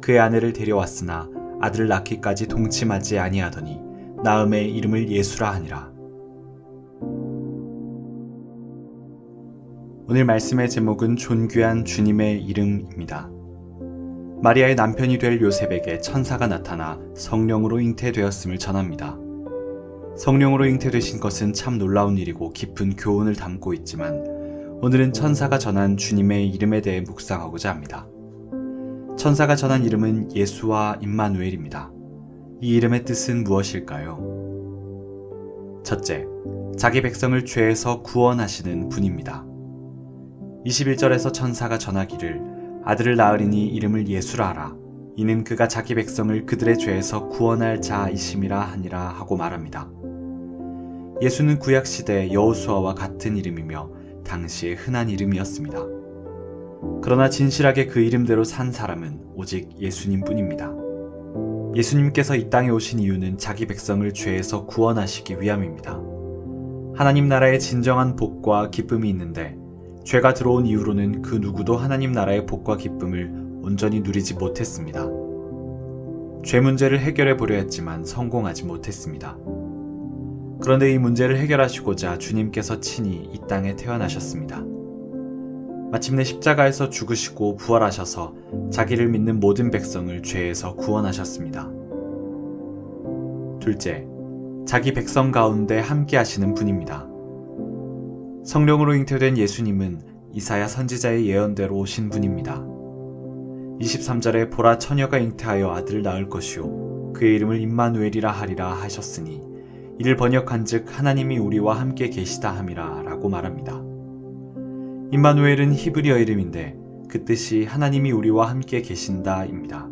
그의 아내를 데려왔으나 아들을 낳기까지 동침하지 아니하더니 나음의 이름을 예수라 하니라. 오늘 말씀의 제목은 존귀한 주님의 이름입니다. 마리아의 남편이 될 요셉에게 천사가 나타나 성령으로 잉태되었음을 전합니다. 성령으로 잉태되신 것은 참 놀라운 일이고 깊은 교훈을 담고 있지만 오늘은 천사가 전한 주님의 이름에 대해 묵상하고자 합니다. 천사가 전한 이름은 예수와 임마누엘입니다. 이 이름의 뜻은 무엇일까요? 첫째, 자기 백성을 죄에서 구원하시는 분입니다. 21절에서 천사가 전하기를 아들을 낳으리니 이름을 예수라 하라. 이는 그가 자기 백성을 그들의 죄에서 구원할 자이심이라 하니라 하고 말합니다. 예수는 구약 시대 여호수아와 같은 이름이며 당시의 흔한 이름이었습니다. 그러나 진실하게 그 이름대로 산 사람은 오직 예수님 뿐입니다. 예수님께서 이 땅에 오신 이유는 자기 백성을 죄에서 구원하시기 위함입니다. 하나님 나라의 진정한 복과 기쁨이 있는데 죄가 들어온 이후로는 그 누구도 하나님 나라의 복과 기쁨을 온전히 누리지 못했습니다. 죄 문제를 해결해 보려 했지만 성공하지 못했습니다. 그런데 이 문제를 해결하시고자 주님께서 친히 이 땅에 태어나셨습니다. 마침내 십자가에서 죽으시고 부활하셔서 자기를 믿는 모든 백성을 죄에서 구원하셨습니다. 둘째, 자기 백성 가운데 함께 하시는 분입니다. 성령으로 잉태된 예수님은 이사야 선지자의 예언대로 오신 분입니다. 23절에 보라 처녀가 잉태하여 아들을 낳을 것이요 그의 이름을 임마누엘이라 하리라 하셨으니 이를 번역한즉 하나님이 우리와 함께 계시다 함이라라고 말합니다. 임마누엘은 히브리어 이름인데 그 뜻이 하나님이 우리와 함께 계신다입니다.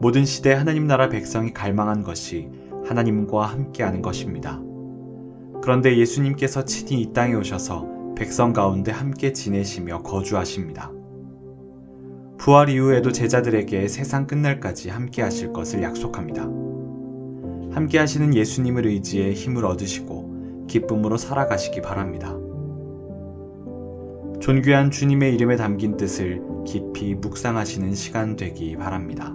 모든 시대 하나님 나라 백성이 갈망한 것이 하나님과 함께하는 것입니다. 그런데 예수님께서 친히 이 땅에 오셔서 백성 가운데 함께 지내시며 거주하십니다. 부활 이후에도 제자들에게 세상 끝날까지 함께 하실 것을 약속합니다. 함께 하시는 예수님을 의지해 힘을 얻으시고 기쁨으로 살아가시기 바랍니다. 존귀한 주님의 이름에 담긴 뜻을 깊이 묵상하시는 시간 되기 바랍니다.